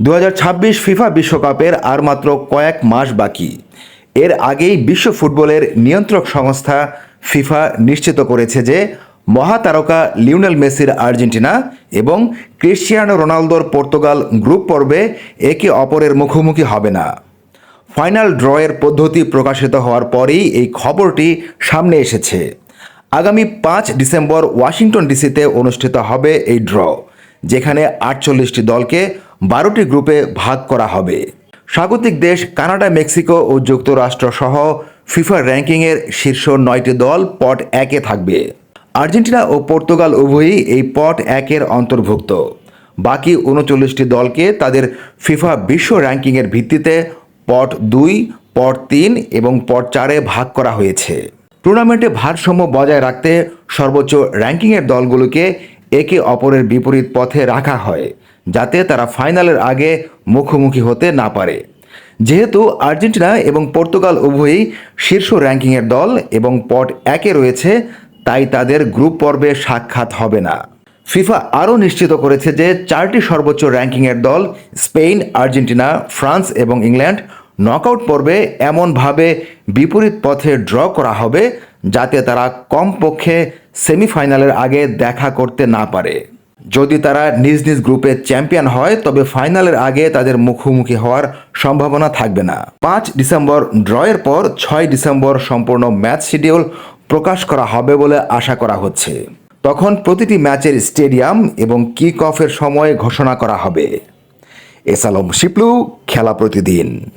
দু হাজার ছাব্বিশ ফিফা বিশ্বকাপের আর মাত্র কয়েক মাস বাকি। এর আগেই বিশ্ব ফুটবলের নিয়ন্ত্রক সংস্থা ফিফা নিশ্চিত করেছে যে মহাতারকা লিওনেল মেসির আর্জেন্টিনা এবং ক্রিশ্চিয়ানো রোনালদোর পর্তুগাল গ্রুপ পর্বে একে অপরের মুখোমুখি হবে না। ফাইনাল ড্রয়ের পদ্ধতি প্রকাশিত হওয়ার পরেই এই খবরটি সামনে এসেছে। আগামী পাঁচ ডিসেম্বর ওয়াশিংটন ডিসিতে অনুষ্ঠিত হবে এই ড্র, যেখানে আটচল্লিশটি দলকে বারোটি গ্রুপে ভাগ করা হবে। স্বাগতিক দেশ কানাডা, মেক্সিকো ও যুক্তরাষ্ট্র সহ ফিফা র্যাঙ্কিংয়ের শীর্ষ নয়টি দল পট একে থাকবে। আর্জেন্টিনা ও পর্তুগাল উভয়ই এই পট একের অন্তর্ভুক্ত। বাকি উনচল্লিশটি দলকে তাদের ফিফা বিশ্ব র্যাঙ্কিংয়ের ভিত্তিতে পট দুই, পট তিন এবং পট চারে ভাগ করা হয়েছে। টুর্নামেন্টে ভারসাম্য বজায় রাখতে সর্বোচ্চ র্যাঙ্কিংয়ের দলগুলোকে একে অপরের বিপরীত পথে রাখা হয়। যাতে তারা ফাইনালের আগে মুখোমুখি হতে না পারে। যেহেতু আর্জেন্টিনা এবং পর্তুগাল উভয়ই শীর্ষ র্যাঙ্কিংয়ের দল এবং পট একে রয়েছে, তাই তাদের গ্রুপ পর্বে সাক্ষাৎ হবে না। ফিফা আরও নিশ্চিত করেছে যে চারটি সর্বোচ্চ র্যাঙ্কিংয়ের দল, স্পেন, আর্জেন্টিনা, ফ্রান্স এবং ইংল্যান্ড, নকআউট পর্বে এমনভাবে বিপরীত পথে ড্র করা হবে, যাতে তারা কমপক্ষে সেমিফাইনালের আগে দেখা করতে না পারে। যদি তারা নিজ নিজ গ্রুপে চ্যাম্পিয়ন হয়, তবে ফাইনালের আগে তাদের মুখোমুখি হওয়ার সম্ভাবনা থাকবে না। পাঁচ ডিসেম্বর ড্রয়ের পর ছয় ডিসেম্বর সম্পূর্ণ ম্যাচ শিডিউল প্রকাশ করা হবে বলে আশা করা হচ্ছে। তখন প্রতিটি ম্যাচের স্টেডিয়াম এবং কিক অফের সময় ঘোষণা করা হবে। এসালম শিপলু, খেলা প্রতিদিন।